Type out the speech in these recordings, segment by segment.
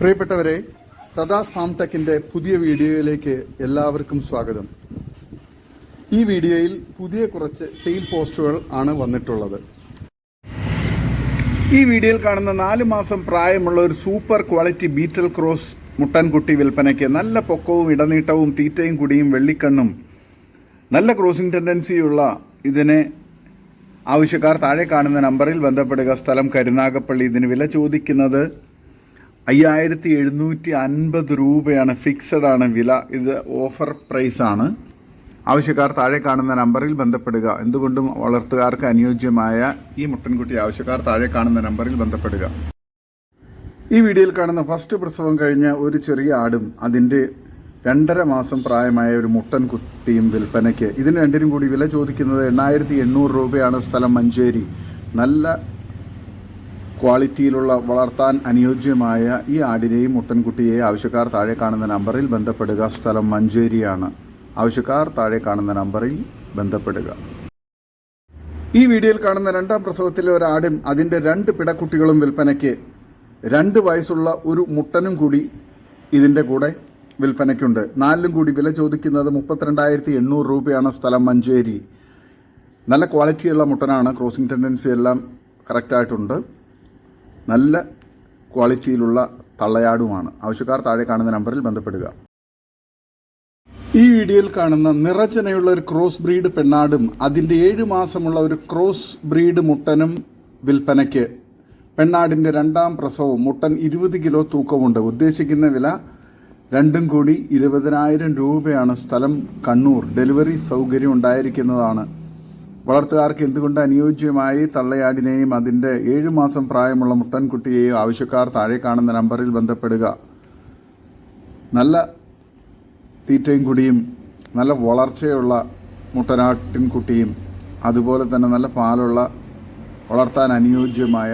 പ്രിയപ്പെട്ടവരെ സദാ ഫാം ടെക്കിന്റെ പുതിയ വീഡിയോയിലേക്ക് എല്ലാവർക്കും സ്വാഗതം. ഈ വീഡിയോയിൽ പുതിയ കുറച്ച് സെയിൽ പോസ്റ്റുകൾ ആണ് വന്നിട്ടുള്ളത്. ഈ വീഡിയോയിൽ കാണുന്ന നാല് മാസം പ്രായമുള്ള ഒരു സൂപ്പർ ക്വാളിറ്റി ബീറ്റൽ ക്രോസ് മുട്ടൻകുട്ടി വിൽപ്പനയ്ക്ക് നല്ല പൊക്കവും ഇടനീട്ടവും തീറ്റയും കുടിയും വെള്ളിക്കണ്ണും നല്ല ക്രോസിംഗ് ടെൻഡൻസിയുള്ള ഇതിനെ ആവശ്യക്കാർ താഴെ കാണുന്ന നമ്പറിൽ ബന്ധപ്പെടുക. സ്ഥലം കരുനാഗപ്പള്ളി. ഇതിന് വില ചോദിക്കുന്നത് അയ്യായിരത്തി എഴുന്നൂറ്റി അൻപത് രൂപയാണ്. ഫിക്സഡ് ആണ് വില. ഇത് ഓഫർ പ്രൈസ് ആണ്. ആവശ്യക്കാർ താഴെ കാണുന്ന നമ്പറിൽ ബന്ധപ്പെടുക. എന്തുകൊണ്ടും വളർത്തുകാർക്ക് അനുയോജ്യമായ ഈ മുട്ടൻകുട്ടി ആവശ്യക്കാർ താഴെ കാണുന്ന നമ്പറിൽ ബന്ധപ്പെടുക. ഈ വീഡിയോയിൽ കാണുന്ന ഫസ്റ്റ് പ്രസവം കഴിഞ്ഞ ഒരു ചെറിയ ആടും അതിന്റെ രണ്ടര മാസം പ്രായമായ ഒരു മുട്ടൻ കുത്തിയും വിൽപ്പനയ്ക്ക് ഇതിന് രണ്ടിനും കൂടി വില ചോദിക്കുന്നത് എണ്ണായിരത്തി എണ്ണൂറ് രൂപയാണ് സ്ഥലം മഞ്ചേരി. നല്ല ക്വാളിറ്റിയിലുള്ള വളർത്താൻ അനുയോജ്യമായ ഈ ആടിനെയും മുട്ടൻകുട്ടിയെയും ആവശ്യക്കാർ താഴെ കാണുന്ന നമ്പറിൽ ബന്ധപ്പെടുക. സ്ഥലം മഞ്ചേരിയാണ്. ആവശ്യക്കാർ താഴെ കാണുന്ന നമ്പറിൽ ബന്ധപ്പെടുക. ഈ വീഡിയോയിൽ കാണുന്ന രണ്ടാം പ്രസവത്തിലെ ഒരാടും അതിന്റെ രണ്ട് പിടക്കുട്ടികളും വിൽപ്പനയ്ക്ക് രണ്ട് വയസ്സുള്ള ഒരു മുട്ടനും കൂടി ഇതിന്റെ കൂടെ വിൽപ്പനയ്ക്കുണ്ട്. നാലിലും കൂടി വില ചോദിക്കുന്നത് മുപ്പത്തിരണ്ടായിരത്തി എണ്ണൂറ് രൂപയാണ് സ്ഥലം മഞ്ചേരി. നല്ല ക്വാളിറ്റിയുള്ള മുട്ടനാണ്. ക്രോസിംഗ് ടെൻഡൻസി എല്ലാം കറക്റ്റായിട്ടുണ്ട് നല്ല ക്വാളിറ്റിയിലുള്ള തള്ളയാടുമാണ്. ആവശ്യക്കാർ താഴെ കാണുന്ന നമ്പറിൽ ബന്ധപ്പെടുക. ഈ വീഡിയോയിൽ കാണുന്ന നിറചനയുള്ള ഒരു ക്രോസ് ബ്രീഡ് പെണ്ണാടും അതിന്റെ ഏഴ് മാസമുള്ള ഒരു ക്രോസ് ബ്രീഡ് മുട്ടനും വിൽപ്പനയ്ക്ക് പെണ്ണാടിന്റെ രണ്ടാം പ്രസവവും മുട്ടൻ ഇരുപത് കിലോ തൂക്കമുണ്ട് ഉദ്ദേശിക്കുന്ന വില രണ്ടും കൂടി ഇരുപതിനായിരം രൂപയാണ്. സ്ഥലം കണ്ണൂർ. ഡെലിവറി സൗകര്യം ഉണ്ടായിരിക്കുന്നതാണ്. വളർത്തുകാർക്ക് എന്തുകൊണ്ട് അനുയോജ്യമായി തള്ളയാടിനെയും അതിന്റെ ഏഴു മാസം പ്രായമുള്ള മുട്ടൻകുട്ടിയെയും ആവശ്യക്കാർ താഴെ കാണുന്ന നമ്പറിൽ ബന്ധപ്പെടുക. നല്ല തീറ്റയും കുടിയും നല്ല വളർച്ചയുള്ള മുട്ടനാട്ടിൻകുട്ടിയും അതുപോലെ തന്നെ നല്ല പാലുള്ള വളർത്താൻ അനുയോജ്യമായ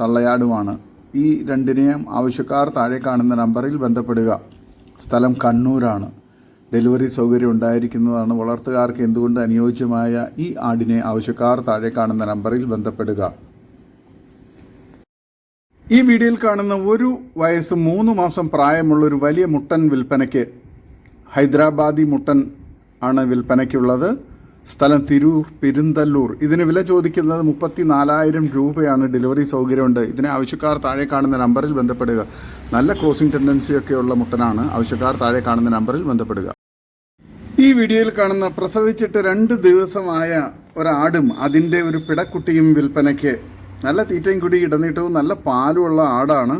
തള്ളയാടുമാണ് ഈ രണ്ടിനെയും ആവശ്യക്കാർ താഴെ കാണുന്ന നമ്പറിൽ ബന്ധപ്പെടുക. സ്ഥലം കണ്ണൂരാണ്. ഡെലിവറി സൗകര്യം ഉണ്ടായിരിക്കുന്നതാണ്. വളർത്തുകാർക്ക് എന്തുകൊണ്ട് അനുയോജ്യമായ ഈ ആടിനെ ആവശ്യക്കാർ താഴെ കാണുന്ന നമ്പറിൽ ബന്ധപ്പെടുക. ഈ വീഡിയോയിൽ കാണുന്ന ഒരു വയസ്സ് മൂന്ന് മാസം പ്രായമുള്ള ഒരു വലിയ മുട്ടൻ വിൽപ്പനയ്ക്ക് ഹൈദരാബാദി മുട്ടൻ ആണ് വിൽപ്പനയ്ക്കുള്ളത്. സ്ഥലം തിരൂർ പെരുന്തല്ലൂർ. ഇതിന് വില ചോദിക്കുന്നത് മുപ്പത്തി നാലായിരം രൂപയാണ്. ഡെലിവറി സൗകര്യമുണ്ട്. ഇതിനെ ആവശ്യക്കാർ താഴെ കാണുന്ന നമ്പറിൽ ബന്ധപ്പെടുക. നല്ല ക്രോസിംഗ് ടെൻഡൻസി ഒക്കെയുള്ള മുട്ടനാണ്. ആവശ്യക്കാർ താഴെ കാണുന്ന നമ്പറിൽ ബന്ധപ്പെടുക. ഈ വീഡിയോയിൽ കാണുന്ന പ്രസവിച്ചിട്ട് രണ്ട് ദിവസമായ ഒരാടും അതിന്റെ ഒരു പിടക്കുട്ടിയും വിൽപ്പനയ്ക്ക് നല്ല തീറ്റയും കൂടി ഇടനീട്ടവും നല്ല പാലുമുള്ള ആടാണ്.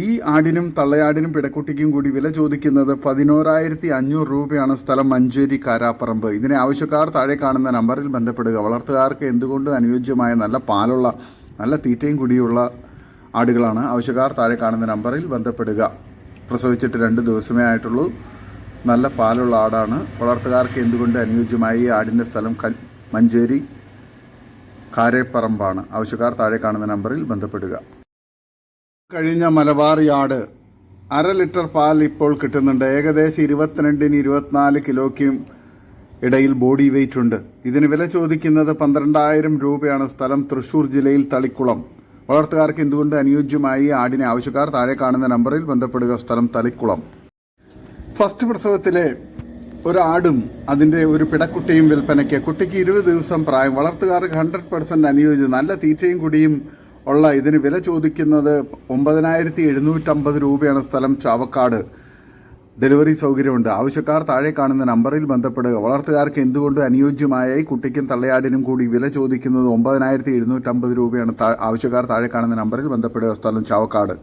ഈ ആടിനും തള്ളയാടിനും പിടക്കുട്ടിക്കും കൂടി വില ചോദിക്കുന്നത് പതിനോരായിരത്തി അഞ്ഞൂറ് രൂപയാണ് സ്ഥലം മഞ്ചേരി കാരാപ്പറമ്പ്. ഇതിനെ ആവശ്യക്കാർ താഴെ കാണുന്ന നമ്പറിൽ ബന്ധപ്പെടുക. വളർത്തുകാർക്ക് എന്തുകൊണ്ടും അനുയോജ്യമായ നല്ല പാലുള്ള നല്ല തീറ്റയും കൂടിയുള്ള ആടുകളാണ്? ആവശ്യക്കാർ താഴെ കാണുന്ന നമ്പറിൽ ബന്ധപ്പെടുക. പ്രസവിച്ചിട്ട് രണ്ട് ദിവസമേ ആയിട്ടുള്ളൂ. നല്ല പാലുള്ള ആടാണ്. വളർത്തുകാർക്ക് എന്തുകൊണ്ട് അനുയോജ്യമായ ഈ ആടിന്റെ സ്ഥലം കൽ മഞ്ചേരി കാരേപ്പറമ്പാണ്? ആവശ്യക്കാർ താഴെ കാണുന്ന നമ്പറിൽ ബന്ധപ്പെടുക. കഴിഞ്ഞ മലബാർ യാർഡ് അര ലിറ്റർ പാൽ ഇപ്പോൾ കിട്ടുന്നുണ്ട്. ഏകദേശം ഇരുപത്തിരണ്ടിന് ഇരുപത്തിനാല് കിലോയ്ക്കും ഇടയിൽ ബോഡി വെയിറ്റ് ഉണ്ട്. ഇതിന് വില ചോദിക്കുന്നത് പന്ത്രണ്ടായിരം രൂപയാണ്. സ്ഥലം തൃശൂർ ജില്ലയിൽ തളിക്കുളം. വളർത്തുകാർക്ക് എന്തുകൊണ്ട് അനുയോജ്യമായി ആടിനെ ആവശ്യക്കാർ താഴെ കാണുന്ന നമ്പറിൽ ബന്ധപ്പെടുക? സ്ഥലം തളിക്കുളം. ഫസ്റ്റ് പ്രസവത്തിലെ ഒരാടും അതിന്റെ ഒരു പിടക്കുട്ടിയും വിൽപ്പനയ്ക്ക് കുട്ടിക്ക് ഇരുപത് ദിവസം പ്രായം. വളർത്തുകാർക്ക് ഹൺഡ്രഡ് പെർസെന്റ് അനുയോജ്യം. നല്ല തീറ്റയും കുടിയും ഉള്ള ഇതിന് വില ചോദിക്കുന്നത് ഒമ്പതിനായിരത്തി എഴുന്നൂറ്റമ്പത് രൂപയാണ് സ്ഥലം ചാവക്കാട്. ഡെലിവറി സൗകര്യമുണ്ട്. ആവശ്യക്കാർ താഴെ കാണുന്ന നമ്പറിൽ ബന്ധപ്പെടുക. വളർത്തുകാർക്ക് എന്തുകൊണ്ട് അനുയോജ്യമായ കുട്ടിക്കും തള്ളയാടിനും കൂടി വില ചോദിക്കുന്നത് ഒമ്പതിനായിരത്തി എഴുന്നൂറ്റമ്പത് രൂപയാണ് ആവശ്യക്കാർ താഴെ കാണുന്ന നമ്പറിൽ ബന്ധപ്പെടുക സ്ഥലം ചാവക്കാട്.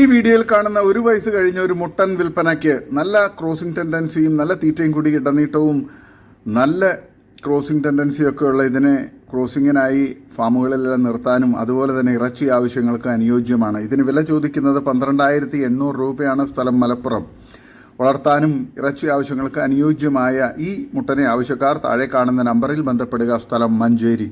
ഈ വീഡിയോയിൽ കാണുന്ന ഒരു വയസ്സ് കഴിഞ്ഞ ഒരു മുട്ടൻ വിൽപ്പനയ്ക്ക് നല്ല ക്രോസിംഗ് ടെൻഡൻസിയും നല്ല തീറ്റയും കൂടി ഇടനീട്ടവും നല്ല ക്രോസിംഗ് ടെൻഡൻസിയൊക്കെയുള്ള ഉള്ള ഇതിനെ ക്രോസിങ്ങിനായി ഫാമുകളിലെല്ലാം നിർത്താനും അതുപോലെ തന്നെ ഇറച്ചി ആവശ്യങ്ങൾക്ക് അനുയോജ്യമാണ്. ഇതിന് വില ചോദിക്കുന്നത് പന്ത്രണ്ടായിരത്തി എണ്ണൂറ് രൂപയാണ് സ്ഥലം മലപ്പുറം. വളർത്താനും ഇറച്ചി ആവശ്യങ്ങൾക്ക് അനുയോജ്യമായ ഈ മുട്ടനെ ആവശ്യക്കാർ താഴെ കാണുന്ന നമ്പറിൽ ബന്ധപ്പെടുക. സ്ഥലം മഞ്ചേരി.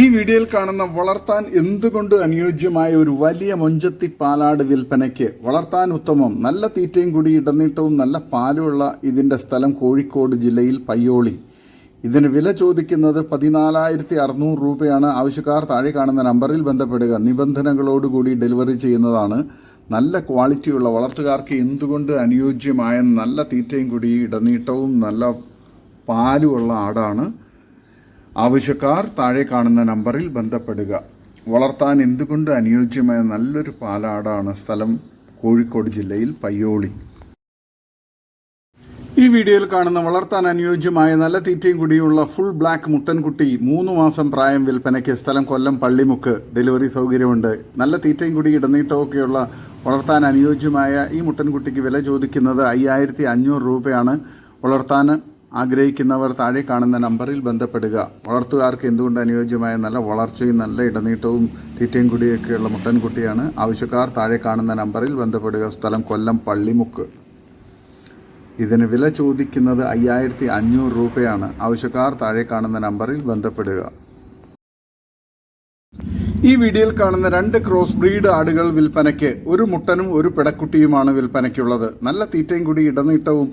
ഈ വീഡിയോയിൽ കാണുന്ന വളർത്താൻ എന്തുകൊണ്ട് അനുയോജ്യമായ ഒരു വലിയ മൊഞ്ചത്തി പാലാട് വിൽപ്പനയ്ക്ക് വളർത്താൻ ഉത്തമം നല്ല തീറ്റയും കൂടി ഇടനീട്ടവും നല്ല പാലുമുള്ള ഇതിന്റെ സ്ഥലം കോഴിക്കോട് ജില്ലയിൽ പയ്യോളി. ഇതിന് വില ചോദിക്കുന്നത് പതിനാലായിരത്തി അറുന്നൂറ് രൂപയാണ്. ആവശ്യക്കാർ താഴെ കാണുന്ന നമ്പറിൽ ബന്ധപ്പെടുക. നിബന്ധനകളോടുകൂടി ഡെലിവറി ചെയ്യുന്നതാണ് നല്ല ക്വാളിറ്റിയുള്ള വളർത്തുകാർക്ക് എന്തുകൊണ്ട് അനുയോജ്യമായ നല്ല തീറ്റയും കൂടി ഇടനീട്ടവും നല്ല പാലുമുള്ള ആടാണ്? ആവശ്യക്കാർ താഴെ കാണുന്ന നമ്പറിൽ ബന്ധപ്പെടുക. വളർത്താൻ എന്തുകൊണ്ട് അനുയോജ്യമായ നല്ലൊരു പാലാടാണ് സ്ഥലം കോഴിക്കോട് ജില്ലയിൽ പയ്യോളി. ഈ വീഡിയോയിൽ കാണുന്ന വളർത്താൻ അനുയോജ്യമായ നല്ല തീറ്റയും കുടിയുള്ള ഫുൾ ബ്ലാക്ക് മുട്ടൻകുട്ടി മൂന്ന് മാസം പ്രായം വിൽപ്പനയ്ക്ക് സ്ഥലം കൊല്ലം പള്ളിമുക്ക് ഡെലിവറി സൗകര്യമുണ്ട്. നല്ല തീറ്റയും കുടി ഇടനീട്ടമൊക്കെയുള്ള വളർത്താൻ അനുയോജ്യമായ ഈ മുട്ടൻകുട്ടിക്ക് വില ചോദിക്കുന്നത് അയ്യായിരത്തി അഞ്ഞൂറ് രൂപയാണ്. വളർത്താൻ ആഗ്രഹിക്കുന്നവർ താഴെ കാണുന്ന നമ്പറിൽ ബന്ധപ്പെടുക. വളർത്തുകാർക്ക് എന്തുകൊണ്ട് അനുയോജ്യമായ നല്ല വളർച്ചയും നല്ല ഇടനീട്ടവും തീറ്റയും കുടിയൊക്കെയുള്ള മുട്ടൻകുട്ടിയാണ്? ആവശ്യക്കാർ താഴെ കാണുന്ന നമ്പറിൽ ബന്ധപ്പെടുക. സ്ഥലം കൊല്ലം പള്ളിമുക്ക്. ഇതിന് വില ചോദിക്കുന്നത് അയ്യായിരത്തി അഞ്ഞൂറ് രൂപയാണ്. ആവശ്യക്കാർ താഴെ കാണുന്ന നമ്പറിൽ ബന്ധപ്പെടുക. ഈ വീഡിയോയിൽ കാണുന്ന രണ്ട് ക്രോസ് ബ്രീഡ് ആടുകൾ വിൽപ്പനയ്ക്ക് ഒരു മുട്ടനും ഒരു പിടക്കുട്ടിയുമാണ് വിൽപ്പനയ്ക്കുള്ളത്. നല്ല തീറ്റയും കൂടി ഇടനീട്ടവും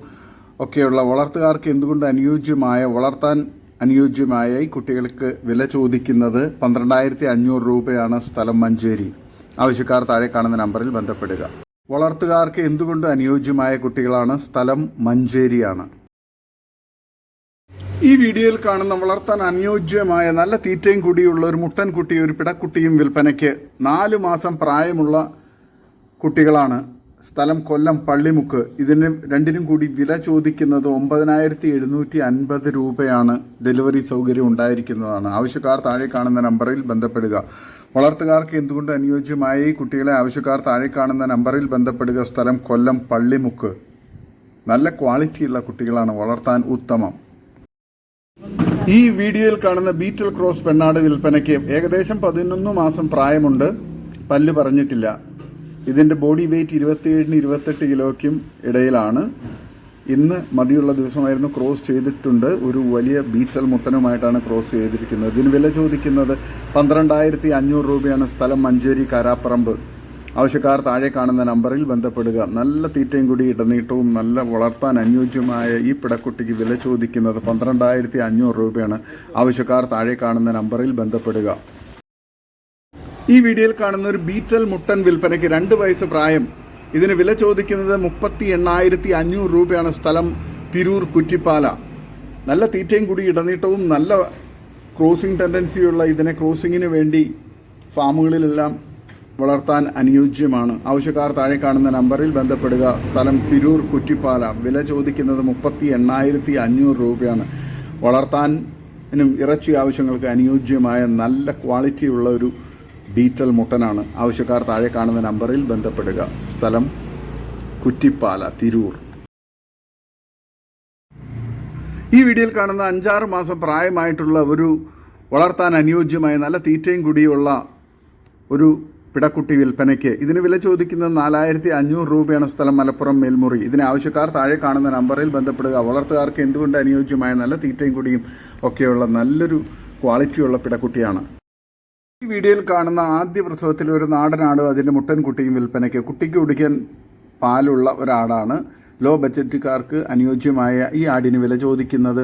ഒക്കെയുള്ള വളർത്തുകാർക്ക് എന്തുകൊണ്ട് അനുയോജ്യമായ വളർത്താൻ അനുയോജ്യമായ ഈ കുട്ടികൾക്ക് വില ചോദിക്കുന്നത് പന്ത്രണ്ടായിരത്തി അഞ്ഞൂറ് രൂപയാണ് സ്ഥലം മഞ്ചേരി. ആവശ്യക്കാർ താഴെ കാണുന്ന നമ്പറിൽ ബന്ധപ്പെടുക. വളർത്തുകാർക്ക് എന്തുകൊണ്ട് അനുയോജ്യമായ കുട്ടികളാണ്? സ്ഥലം മഞ്ചേരിയാണ്. ഈ വീഡിയോയിൽ കാണുന്ന വളർത്താൻ അനുയോജ്യമായ നല്ല തീറ്റയും കൂടിയുള്ള ഒരു മുട്ടൻ കുട്ടിയും ഒരു പിടക്കുട്ടിയും വിൽപ്പനയ്ക്ക് നാലു മാസം പ്രായമുള്ള കുട്ടികളാണ് സ്ഥലം കൊല്ലം പള്ളിമുക്ക്. ഇതിന് രണ്ടിനും കൂടി വില ചോദിക്കുന്നത് ഒമ്പതിനായിരത്തി എഴുന്നൂറ്റി അൻപത് രൂപയാണ് ഡെലിവറി സൗകര്യം ഉണ്ടായിരിക്കുന്നതാണ്. ആവശ്യക്കാർ താഴെ കാണുന്ന നമ്പറിൽ ബന്ധപ്പെടുക. വളർത്തുകാർക്ക് എന്തുകൊണ്ട് അനുയോജ്യമായ കുട്ടികളെ ആവശ്യക്കാർ താഴെ കാണുന്ന നമ്പറിൽ ബന്ധപ്പെടുക? സ്ഥലം കൊല്ലം പള്ളിമുക്ക്. നല്ല ക്വാളിറ്റിയുള്ള കുട്ടികളാണ് വളർത്താൻ ഉത്തമം. ഈ വീഡിയോയിൽ കാണുന്ന ബീറ്റൽ ക്രോസ് പെണ്ണാട് വിൽപ്പനയ്ക്ക് ഏകദേശം പതിനൊന്ന് മാസം പ്രായമുണ്ട്. പല്ല് പറഞ്ഞിട്ടില്ല. ഇതിന്റെ ബോഡി വെയിറ്റ് ഇരുപത്തിയേഴിന് ഇരുപത്തെട്ട് കിലോയ്ക്കും ഇടയിലാണ്. ഇന്ന് മതിയുള്ള ദിവസമായിരുന്നു ക്രോസ് ചെയ്തിട്ടുണ്ട്. ഒരു വലിയ ബീറ്റൽ മുട്ടനുമായിട്ടാണ് ക്രോസ് ചെയ്തിരിക്കുന്നത്. ഇതിന് വില ചോദിക്കുന്നത് പന്ത്രണ്ടായിരത്തി അഞ്ഞൂറ് രൂപയാണ്. സ്ഥലം മഞ്ചേരി കാരാപ്പറമ്പ്. ആവശ്യക്കാർ താഴെ കാണുന്ന നമ്പറിൽ ബന്ധപ്പെടുക. നല്ല തീറ്റയും കൂടി ഇടനീട്ടവും നല്ല വളർത്താൻ അനുയോജ്യമായ ഈ പിടക്കുട്ടിക്ക് വില ചോദിക്കുന്നത് പന്ത്രണ്ടായിരത്തി അഞ്ഞൂറ് രൂപയാണ്. ആവശ്യക്കാർ താഴെ കാണുന്ന നമ്പറിൽ ബന്ധപ്പെടുക. ഈ വീഡിയോയിൽ കാണുന്ന ഒരു ബീറ്റൽ മുട്ടൻ വിൽപ്പനയ്ക്ക് രണ്ട് വയസ്സ് പ്രായം. ഇതിന് വില ചോദിക്കുന്നത് മുപ്പത്തി എണ്ണായിരത്തി അഞ്ഞൂറ് രൂപയാണ് സ്ഥലം തിരൂർ കുറ്റിപ്പാല. നല്ല തീറ്റയും കൂടി ഇടനീട്ടവും നല്ല ക്രോസിംഗ് ടെൻഡൻസിയുള്ള ഇതിനെ ക്രോസിങ്ങിന് വേണ്ടി ഫാമുകളിലെല്ലാം വളർത്താൻ അനുയോജ്യമാണ്. ആവശ്യക്കാർ താഴെ കാണുന്ന നമ്പറിൽ ബന്ധപ്പെടുക. സ്ഥലം തിരൂർ കുറ്റിപ്പാല. വില ചോദിക്കുന്നത് മുപ്പത്തി എണ്ണായിരത്തി അഞ്ഞൂറ് രൂപയാണ്. വളർത്താനും ഇറച്ചി ആവശ്യങ്ങൾക്ക് അനുയോജ്യമായ നല്ല ക്വാളിറ്റിയുള്ള ഒരു ബീറ്റൽ മുട്ടനാണ്. ആവശ്യക്കാർ താഴെ കാണുന്ന നമ്പറിൽ ബന്ധപ്പെടുക. സ്ഥലം കുറ്റിപ്പാല തിരൂർ. ഈ വീഡിയോയിൽ കാണുന്ന അഞ്ചാറ് മാസം പ്രായമായിട്ടുള്ള ഒരു വളർത്താൻ അനുയോജ്യമായ നല്ല തീറ്റയും കൂടിയുള്ള ഒരു പിടക്കുട്ടി വിൽപ്പനയ്ക്ക് ഇതിന് വില ചോദിക്കുന്നത് നാലായിരത്തി അഞ്ഞൂറ് രൂപയാണ് സ്ഥലം മലപ്പുറം മേൽമുറി. ഇതിന് ആവശ്യക്കാർ താഴെ കാണുന്ന നമ്പറിൽ ബന്ധപ്പെടുക. വളർത്തുകാർക്ക് എന്തുകൊണ്ട് അനുയോജ്യമായ നല്ല തീറ്റയും കൂടിയും ഒക്കെയുള്ള നല്ലൊരു ക്വാളിറ്റിയുള്ള പിടക്കുട്ടിയാണ്. ഈ വീഡിയോയിൽ കാണുന്ന ആദ്യ പ്രസവത്തിൽ ഒരു നാടനാടും അതിന്റെ മുട്ടൻ കുട്ടിയും വിൽപ്പനയ്ക്ക്. കുട്ടിക്ക് കുടിക്കാൻ പാലുള്ള ഒരാടാണ് ലോ ബജറ്റുകാർക്ക് അനുയോജ്യമായ ഈ ആടിന് വില ചോദിക്കുന്നത്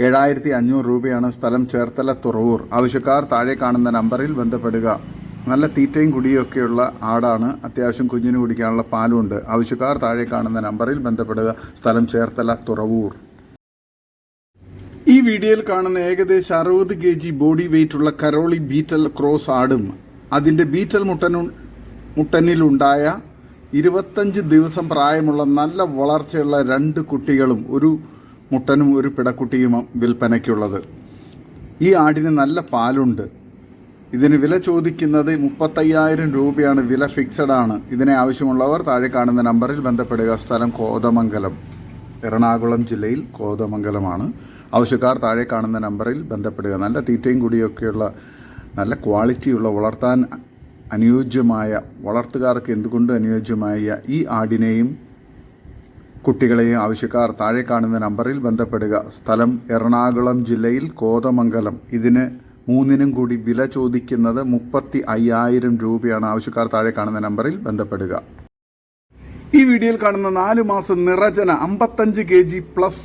ഏഴായിരത്തി അഞ്ഞൂറ് രൂപയാണ്. സ്ഥലം ചേർത്തല തുറവൂർ. ആവശ്യക്കാർ താഴെ കാണുന്ന നമ്പറിൽ ബന്ധപ്പെടുക. നല്ല തീറ്റയും കുടിയൊക്കെയുള്ള ആടാണ്. അത്യാവശ്യം കുഞ്ഞിന് കുടിക്കാനുള്ള പാലുണ്ട്. ആവശ്യക്കാർ താഴെ കാണുന്ന നമ്പറിൽ ബന്ധപ്പെടുക. സ്ഥലം ചേർത്തല തുറവൂർ. ഈ വീഡിയോയിൽ കാണുന്ന ഏകദേശം അറുപത് കെ ജി ബോഡി വെയിറ്റ് ഉള്ള കരോളി ബീറ്റൽ ക്രോസ് ആടും. അതിന്റെ ബീറ്റൽ മുട്ടനു മുട്ടനിലുണ്ടായ ഇരുപത്തഞ്ച് ദിവസം പ്രായമുള്ള നല്ല വളർച്ചയുള്ള രണ്ട് കുട്ടികളും ഒരു മുട്ടനും ഒരു പിടക്കുട്ടിയും വിൽപ്പനയ്ക്കുള്ളത്. ഈ ആടിന് നല്ല പാലുണ്ട്. ഇതിന് വില ചോദിക്കുന്നത് മുപ്പത്തയ്യായിരം രൂപയാണ്. വില ഫിക്സഡ് ആണ്. ഇതിനെ ആവശ്യമുള്ളവർ താഴെ കാണുന്ന നമ്പറിൽ ബന്ധപ്പെടുക. സ്ഥലം കോതമംഗലം എറണാകുളം ജില്ലയിൽ കോതമംഗലമാണ്. ആവശ്യക്കാർ താഴെ കാണുന്ന നമ്പറിൽ ബന്ധപ്പെടുക. നല്ല തീറ്റയും കൂടിയൊക്കെയുള്ള നല്ല ക്വാളിറ്റിയുള്ള വളർത്താൻ അനുയോജ്യമായ വളർത്തുകാർക്ക് എന്തുകൊണ്ട് അനുയോജ്യമായ ഈ ആടിനെയും കുട്ടികളെയും ആവശ്യക്കാർ താഴെ കാണുന്ന നമ്പറിൽ ബന്ധപ്പെടുക. സ്ഥലം എറണാകുളം ജില്ലയിൽ കോതമംഗലം. ഇതിന് മൂന്നിനും കൂടി വില ചോദിക്കുന്നത് മുപ്പത്തി അയ്യായിരം രൂപയാണ്. ആവശ്യക്കാർ താഴെ കാണുന്ന നമ്പറിൽ ബന്ധപ്പെടുക. ഈ വീഡിയോയിൽ കാണുന്ന നാലു മാസം നിറചന അമ്പത്തഞ്ച് K G plus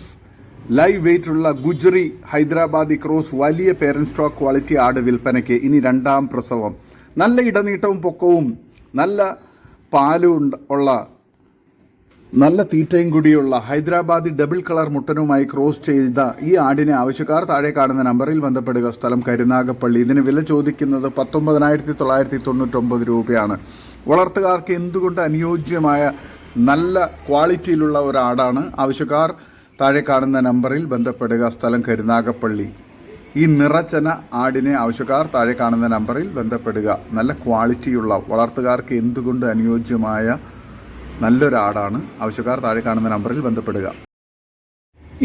live weight ഉള്ള ഗുജറി ഹൈദരാബാദി ക്രോസ് വലിയ പേരൻ സ്റ്റോക്ക് ക്വാളിറ്റി ആട് വിൽപ്പനയ്ക്ക് ഇനി രണ്ടാം പ്രസവം. നല്ല ഇടനീട്ടവും പൊക്കവും നല്ല പാലും ഉള്ള നല്ല തീറ്റയും കൂടിയുള്ള ഹൈദരാബാദി ഡബിൾ കളർ മുട്ടനുമായി ക്രോസ് ചെയ്ത ഈ ആടിനെ ആവശ്യക്കാർ താഴെ കാണുന്ന നമ്പറിൽ ബന്ധപ്പെടുക. സ്ഥലം കരുനാഗപ്പള്ളി. ഇതിന് വില ചോദിക്കുന്നത് പത്തൊമ്പതിനായിരത്തി തൊള്ളായിരത്തി തൊണ്ണൂറ്റൊമ്പത് രൂപയാണ്. വളർത്തുകാർക്ക് എന്തുകൊണ്ട് അനുയോജ്യമായ നല്ല ക്വാളിറ്റിയിലുള്ള ഒരാടാണ് ആവശ്യക്കാർ താഴെ കാണുന്ന നമ്പറിൽ ബന്ധപ്പെടുക. സ്ഥലം കരുനാഗപ്പള്ളി. ഈ നിറച്ചന ആടിനെ ആവശ്യക്കാർ താഴെ കാണുന്ന നമ്പറിൽ ബന്ധപ്പെടുക. നല്ല ക്വാളിറ്റിയുള്ള വളർത്തുകാർക്ക് എന്തുകൊണ്ട് അനുയോജ്യമായ നല്ലൊരാടാണ് ആവശ്യക്കാർ താഴെ കാണുന്ന നമ്പറിൽ ബന്ധപ്പെടുക.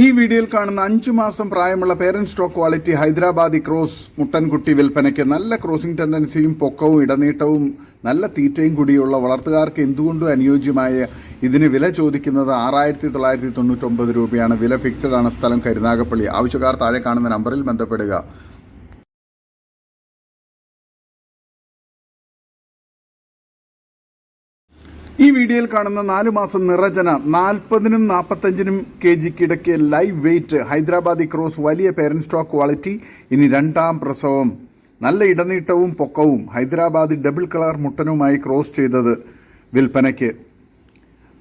ഈ വീഡിയോയിൽ കാണുന്ന അഞ്ചു മാസം പ്രായമുള്ള parent stock quality Hyderabadi cross മുട്ടൻകുട്ടി വിൽപ്പനയ്ക്ക് നല്ല ക്രോസിംഗ് ടെൻഡൻസിയും പൊക്കവും ഇടനീട്ടവും നല്ല തീറ്റയും കൂടിയുള്ള വളർത്തുകാർക്ക് എന്തുകൊണ്ടും അനുയോജ്യമായ ഇതിന് വില ചോദിക്കുന്നത് ആറായിരത്തി തൊള്ളായിരത്തി തൊണ്ണൂറ്റൊമ്പത് രൂപയാണ്. വില ഫിക്സഡ് ആണ്. സ്ഥലം കരുനാഗപ്പള്ളി. ആവശ്യക്കാർ താഴെ കാണുന്ന നമ്പറിൽ ബന്ധപ്പെടുക. ഈ വീഡിയോയിൽ കാണുന്ന നാല് മാസം നിറചന നാൽപ്പതിനും നാൽപ്പത്തഞ്ചിനും കെ ജിക്ക് ഇടയ്ക്ക് ലൈവ് വെയിറ്റ് ഹൈദരാബാദി ക്രോസ് വലിയ പേരന്റ് സ്റ്റോക്ക് ക്വാളിറ്റി ഇനി രണ്ടാം പ്രസവം. നല്ല ഇടനീട്ടവും പൊക്കവും ഹൈദരാബാദി ഡബിൾ കളർ മുട്ടനുമായി ക്രോസ് ചെയ്തത് വിൽപ്പനയ്ക്ക്.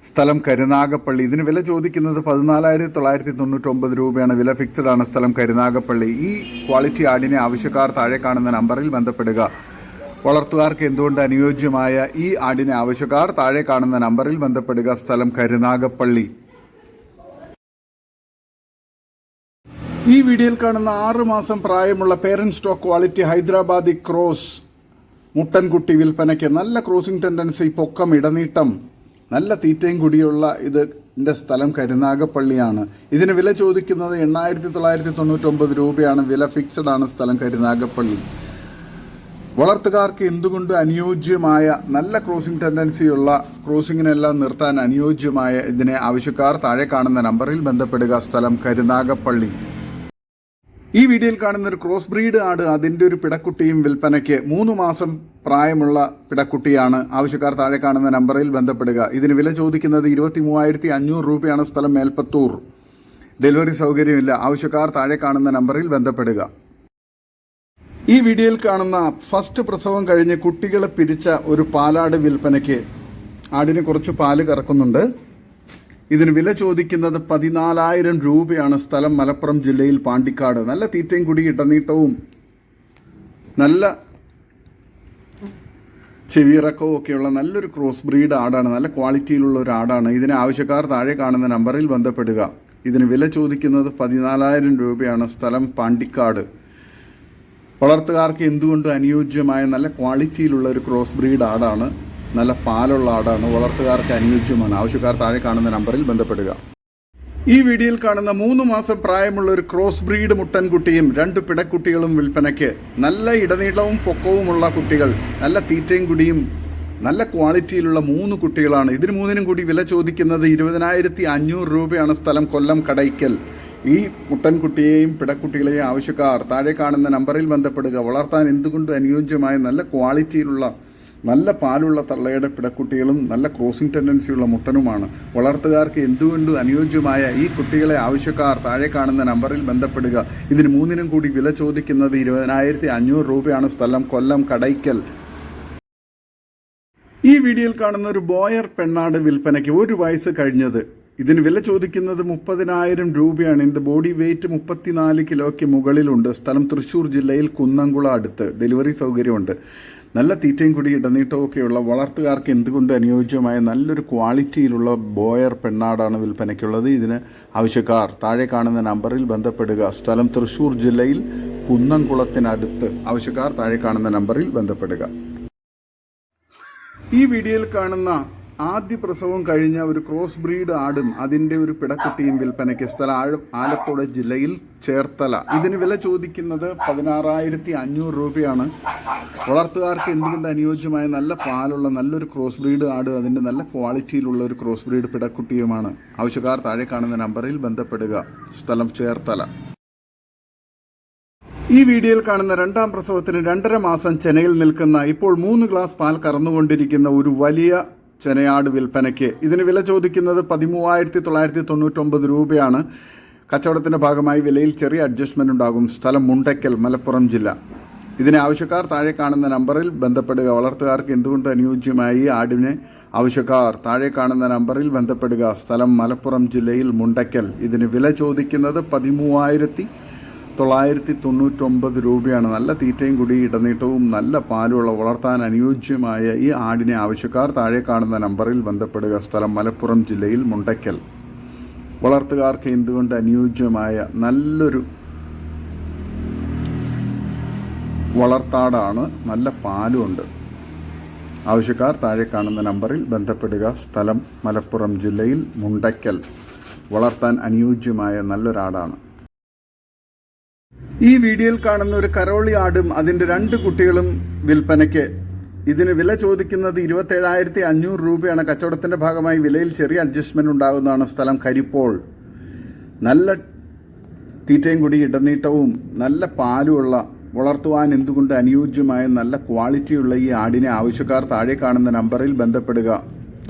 സ്ഥലം കരുനാഗപ്പള്ളി. ഇതിന് വില ചോദിക്കുന്നത് പതിനാലായിരത്തി തൊള്ളായിരത്തി തൊണ്ണൂറ്റൊമ്പത് രൂപയാണ്. വില ഫിക്സഡ് ആണ് സ്ഥലം കരുനാഗപ്പള്ളി. ഈ ക്വാളിറ്റി ആടിനെ ആവശ്യക്കാർ താഴെ കാണുന്ന നമ്പറിൽ ബന്ധപ്പെടുക. വളർത്തുകാർക്ക് എന്തുകൊണ്ട് അനുയോജ്യമായ ഈ ആടിനെ ആവശ്യക്കാർ താഴെ കാണുന്ന നമ്പറിൽ ബന്ധപ്പെടുക? സ്ഥലം കരുനാഗപ്പള്ളി. ഈ വീഡിയോയിൽ കാണുന്ന ആറ് മാസം പ്രായമുള്ള parent stock quality Hyderabadi cross. മുട്ടൻകുട്ടി വിൽപ്പനയ്ക്ക് നല്ല ക്രോസിംഗ് ടെൻഡൻസി പൊക്കം ഇടനീട്ടം നല്ല തീറ്റയും കൂടിയുള്ള ഇത് ഇതിന്റെ സ്ഥലം കരുനാഗപ്പള്ളിയാണ്. ഇതിന് വില ചോദിക്കുന്നത് എണ്ണായിരത്തി തൊള്ളായിരത്തി തൊണ്ണൂറ്റൊമ്പത് രൂപയാണ്. വില ഫിക്സഡ് ആണ് സ്ഥലം കരുനാഗപ്പള്ളി. വളർത്തുകാർക്ക് എന്തുകൊണ്ട് അനുയോജ്യമായ നല്ല ക്രോസിംഗ് ടെൻഡൻസിയുള്ള ക്രോസിങ്ങിനെല്ലാം നിർത്താൻ അനുയോജ്യമായ ഇതിനെ ആവശ്യക്കാർ താഴെ കാണുന്ന നമ്പറിൽ ബന്ധപ്പെടുക. സ്ഥലം കരുനാഗപ്പള്ളി. ഈ വീഡിയോയിൽ കാണുന്ന ഒരു ക്രോസ് ബ്രീഡ് ആട് അതിന്റെ ഒരു പിടക്കുട്ടിയും വിൽപ്പനയ്ക്ക് മൂന്ന് മാസം പ്രായമുള്ള പിടക്കുട്ടിയാണ് ആവശ്യക്കാർ താഴെ കാണുന്ന നമ്പറിൽ ബന്ധപ്പെടുക. ഇതിന് വില ചോദിക്കുന്നത് ഇരുപത്തി മൂവായിരത്തി അഞ്ഞൂറ് രൂപയാണ്. സ്ഥലം മേൽപ്പത്തൂർ. ഡെലിവറി സൗകര്യമില്ല. ആവശ്യക്കാർ താഴെ കാണുന്ന നമ്പറിൽ ബന്ധപ്പെടുക. ഈ വീഡിയോയിൽ കാണുന്ന ഫസ്റ്റ് പ്രസവം കഴിഞ്ഞ് കുട്ടികളെ പിരിച്ച ഒരു പാലാട് വിൽപ്പനയ്ക്ക് ആടിന് കുറച്ച് പാൽ കറക്കുന്നുണ്ട്. ഇതിന് വില ചോദിക്കുന്നത് പതിനാലായിരം രൂപയാണ് സ്ഥലം മലപ്പുറം ജില്ലയിൽ പാണ്ടിക്കാട്. നല്ല തീറ്റയും കുടി ഇടനീട്ടവും നല്ല ചെവിയിറക്കവും ഒക്കെയുള്ള നല്ലൊരു ക്രോസ് ബ്രീഡ് ആടാണ്. നല്ല ക്വാളിറ്റിയിലുള്ള ഒരു ആടാണ്. ഇതിന് ആവശ്യക്കാർ താഴെ കാണുന്ന നമ്പറിൽ ബന്ധപ്പെടുക. ഇതിന് വില ചോദിക്കുന്നത് പതിനാലായിരം രൂപയാണ് സ്ഥലം പാണ്ടിക്കാട്. വളർത്തുകാർക്ക് എന്തുകൊണ്ടും അനുയോജ്യമായ നല്ല ക്വാളിറ്റിയിലുള്ള ഒരു ക്രോസ് ബ്രീഡ് ആടാണ് നല്ല പാലുള്ള ആടാണ് വളർത്തുകാർക്ക് അനുയോജ്യമാണ്? ആവശ്യക്കാർ താഴെ കാണുന്ന നമ്പറിൽ ബന്ധപ്പെടുക. ഈ വീഡിയോയിൽ കാണുന്ന മൂന്ന് മാസം പ്രായമുള്ള ഒരു ക്രോസ് ബ്രീഡ് മുട്ടൻകുട്ടിയും രണ്ട് പിടക്കുട്ടികളും വിൽപ്പനയ്ക്ക് നല്ല ഇടനീളവും പൊക്കവുമുള്ള കുട്ടികൾ നല്ല തീറ്റയും കുടിയും നല്ല ക്വാളിറ്റിയിലുള്ള മൂന്ന് കുട്ടികളാണ്. ഇതിന് മൂന്നിനും കൂടി വില ചോദിക്കുന്നത് ഇരുപതിനായിരത്തി അഞ്ഞൂറ് രൂപയാണ് സ്ഥലം കൊല്ലം കടയ്ക്കൽ. ഈ മുട്ടൻകുട്ടിയെയും പിടക്കുട്ടികളെയും ആവശ്യക്കാർ താഴെ കാണുന്ന നമ്പറിൽ ബന്ധപ്പെടുക. വളർത്താൻ എന്തുകൊണ്ട് അനുയോജ്യമായ നല്ല ക്വാളിറ്റിയിലുള്ള നല്ല പാലുള്ള തള്ളയുടെ പിടക്കുട്ടികളും നല്ല ക്രോസിംഗ് ടെൻഡൻസിയുള്ള മുട്ടനുമാണ്. വളർത്തുകാർക്ക് എന്തുകൊണ്ടും അനുയോജ്യമായ ഈ കുട്ടികളെ ആവശ്യക്കാർ താഴെ കാണുന്ന നമ്പറിൽ ബന്ധപ്പെടുക. ഇതിന് മൂന്നിനും കൂടി വില ചോദിക്കുന്നത് ഇരുപതിനായിരത്തി അഞ്ഞൂറ് രൂപയാണ് സ്ഥലം. കൊല്ലം കടയ്ക്കൽ. ഈ വീഡിയോയിൽ കാണുന്ന ഒരു ബോയർ പെണ്ണാട് വിൽപ്പനയ്ക്ക് ഒരു വയസ്സ് കഴിഞ്ഞത്. ഇതിന് വില ചോദിക്കുന്നത് മുപ്പതിനായിരം രൂപയാണ്. ഇതിന്റെ ബോഡി വെയിറ്റ് മുപ്പത്തിനാല് കിലോയ്ക്ക് മുകളിലുണ്ട്. സ്ഥലം തൃശ്ശൂർ ജില്ലയിൽ കുന്നംകുള അടുത്ത് ഡെലിവറി സൗകര്യമുണ്ട്. നല്ല തീറ്റയും കൂടി ഇടനീട്ടവും ഒക്കെയുള്ള വളർത്തുകാർക്ക് എന്തുകൊണ്ട് അനുയോജ്യമായ നല്ലൊരു ക്വാളിറ്റിയിലുള്ള ബോയർ പെണ്ണാടാണ് വിൽപ്പനയ്ക്കുള്ളത്? ഇതിന് ആവശ്യക്കാർ താഴെ കാണുന്ന നമ്പറിൽ ബന്ധപ്പെടുക. സ്ഥലം തൃശ്ശൂർ ജില്ലയിൽ കുന്നംകുളത്തിനടുത്ത്. ആവശ്യക്കാർ താഴെ കാണുന്ന നമ്പറിൽ ബന്ധപ്പെടുക. ഈ വീഡിയോയിൽ കാണുന്ന ആദ്യ പ്രസവം കഴിഞ്ഞ ഒരു ക്രോസ് ബ്രീഡ് ആടും അതിന്റെ ഒരു പിടക്കുട്ടിയും വിൽപ്പനയ്ക്ക് സ്ഥലം ആലപ്പുഴ ജില്ലയിൽ ചേർത്തല. ഇതിന് വില ചോദിക്കുന്നത് പതിനാറായിരത്തി അഞ്ഞൂറ് രൂപയാണ്. വളർത്തുകാർക്ക് എന്തുകൊണ്ട് അനുയോജ്യമായ നല്ല പാലുള്ള നല്ലൊരു ക്രോസ് ബ്രീഡ് ആട് അതിന്റെ നല്ല ക്വാളിറ്റിയിലുള്ള ഒരു ക്രോസ് ബ്രീഡ് പിടക്കുട്ടിയുമാണ്. ആവശ്യക്കാർ താഴെ കാണുന്ന നമ്പറിൽ ബന്ധപ്പെടുക. സ്ഥലം ചേർത്തല. ഈ വീഡിയോയിൽ കാണുന്ന രണ്ടാം പ്രസവത്തിന് രണ്ടര മാസം ചെനയിൽ നിൽക്കുന്ന ഇപ്പോൾ മൂന്ന് ഗ്ലാസ് പാൽ കറന്നുകൊണ്ടിരിക്കുന്ന ഒരു വലിയ ചെനയാട് വിൽപ്പനയ്ക്ക്. ഇതിന് വില ചോദിക്കുന്നത് പതിമൂവായിരത്തി തൊള്ളായിരത്തി തൊണ്ണൂറ്റൊമ്പത് രൂപയാണ്. കച്ചവടത്തിന്റെ ഭാഗമായി വിലയിൽ ചെറിയ അഡ്ജസ്റ്റ്മെന്റ് ഉണ്ടാകും. സ്ഥലം മുണ്ടയ്ക്കൽ മലപ്പുറം ജില്ല. ഇതിന് ആവശ്യക്കാർ താഴെ കാണുന്ന നമ്പറിൽ ബന്ധപ്പെടുക. വളർത്തുകാർക്ക് എന്തുകൊണ്ട് അനുയോജ്യമായി ആടിന് ആവശ്യക്കാർ താഴെ കാണുന്ന നമ്പറിൽ ബന്ധപ്പെടുക? സ്ഥലം മലപ്പുറം ജില്ലയിൽ മുണ്ടയ്ക്കൽ ഇതിന് വില ചോദിക്കുന്നത് പതിമൂവായിരത്തി തൊള്ളായിരത്തി തൊണ്ണൂറ്റൊമ്പത് രൂപയാണ് നല്ല തീറ്റയും കൂടി ഇടനീട്ടവും നല്ല പാലുള്ള വളർത്താൻ അനുയോജ്യമായ ഈ ആടിനെ ആവശ്യക്കാർ താഴെ കാണുന്ന നമ്പറിൽ ബന്ധപ്പെടുക. സ്ഥലം മലപ്പുറം ജില്ലയിൽ മുണ്ടയ്ക്കൽ. വളർത്തുകാർക്ക് എന്തുകൊണ്ട് അനുയോജ്യമായ നല്ലൊരു വളർത്താടാണ് നല്ല പാലുമുണ്ട്? ആവശ്യക്കാർ താഴെ കാണുന്ന നമ്പറിൽ ബന്ധപ്പെടുക. സ്ഥലം മലപ്പുറം ജില്ലയിൽ മുണ്ടയ്ക്കൽ. വളർത്താൻ അനുയോജ്യമായ നല്ലൊരാടാണ്. ഈ വീഡിയോയിൽ കാണുന്ന ഒരു കരോളി ആടും അതിന്റെ രണ്ട് കുട്ടികളും വിൽപ്പനയ്ക്ക്. ഇതിന് വില ചോദിക്കുന്നത് ഇരുപത്തേഴായിരത്തി അഞ്ഞൂറ് രൂപയാണ്. കച്ചവടത്തിന്റെ ഭാഗമായി വിലയിൽ ചെറിയ അഡ്ജസ്റ്റ്മെന്റ് ഉണ്ടാകുന്നതാണ് സ്ഥലം കരിപ്പോൾ. നല്ല തീറ്റയും കൂടി ഇടനീട്ടവും നല്ല പാലുമുള്ള വളർത്തുവാൻ എന്തുകൊണ്ട് അനുയോജ്യമായ നല്ല ക്വാളിറ്റിയുള്ള ഈ ആടിനെ ആവശ്യക്കാർ താഴെ കാണുന്ന നമ്പറിൽ ബന്ധപ്പെടുക.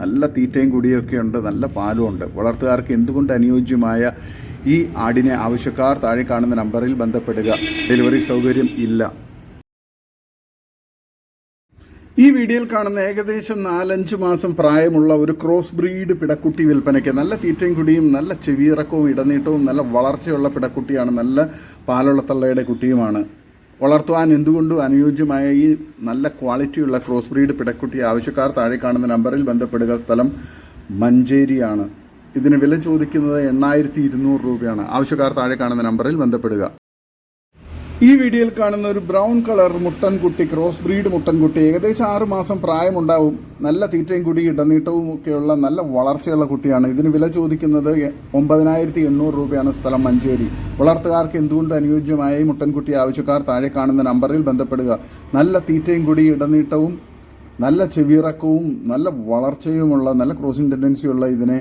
നല്ല തീറ്റയും കൂടിയൊക്കെ ഉണ്ട് നല്ല പാലും ഉണ്ട് വളർത്തുകാർക്ക് എന്തുകൊണ്ട് അനുയോജ്യമായ ഈ ആടിനെ ആവശ്യക്കാർ താഴെ കാണുന്ന നമ്പറിൽ ബന്ധപ്പെടുക. ഡെലിവറി സൗകര്യം ഇല്ല. ഈ വീഡിയോയിൽ കാണുന്ന ഏകദേശം നാലഞ്ച് മാസം പ്രായമുള്ള ഒരു ക്രോസ് ബ്രീഡ് പിടക്കുട്ടി വിൽപ്പനയ്ക്ക് നല്ല തീറ്റയും കുടിയും നല്ല ചെവിയിറക്കവും ഇടനീട്ടവും നല്ല വളർച്ചയുള്ള പിടക്കുട്ടിയാണ് നല്ല പാലുള്ള തള്ളയുടെ കുട്ടിയുമാണ്. വളർത്തുവാൻ എന്തുകൊണ്ടും അനുയോജ്യമായ ഈ നല്ല ക്വാളിറ്റിയുള്ള ക്രോസ് ബ്രീഡ് പിടക്കുട്ടി ആവശ്യക്കാർ താഴെ കാണുന്ന നമ്പറിൽ ബന്ധപ്പെടുക. സ്ഥലം മഞ്ചേരിയാണ്. ഇതിന് വില ചോദിക്കുന്നത് എണ്ണായിരത്തി ഇരുന്നൂറ് രൂപയാണ്. ആവശ്യക്കാർ താഴെ കാണുന്ന നമ്പറിൽ ബന്ധപ്പെടുക. ഈ വീഡിയോയിൽ കാണുന്ന ഒരു ബ്രൗൺ കളർ മുട്ടൻകുട്ടി ക്രോസ് ബ്രീഡ് മുട്ടൻകുട്ടി ഏകദേശം ആറ് മാസം പ്രായമുണ്ടാവും. നല്ല തീറ്റയും കൂടി ഇടനീട്ടവും ഒക്കെയുള്ള നല്ല വളർച്ചയുള്ള കുട്ടിയാണ്. ഇതിന് വില ചോദിക്കുന്നത് ഒമ്പതിനായിരത്തി എണ്ണൂറ് രൂപയാണ് സ്ഥലം മഞ്ചേരി. വളർത്തുകാർക്ക് എന്തുകൊണ്ട് അനുയോജ്യമായ ഈ മുട്ടൻകുട്ടി? ആവശ്യക്കാർ താഴെ കാണുന്ന നമ്പറിൽ ബന്ധപ്പെടുക. നല്ല തീറ്റയും കൂടി ഇടനീട്ടവും നല്ല ചെവിയിറക്കവും നല്ല വളർച്ചയുമുള്ള നല്ല ക്രോസിംഗ് ടെൻഡൻസിയുള്ള ഇതിനെ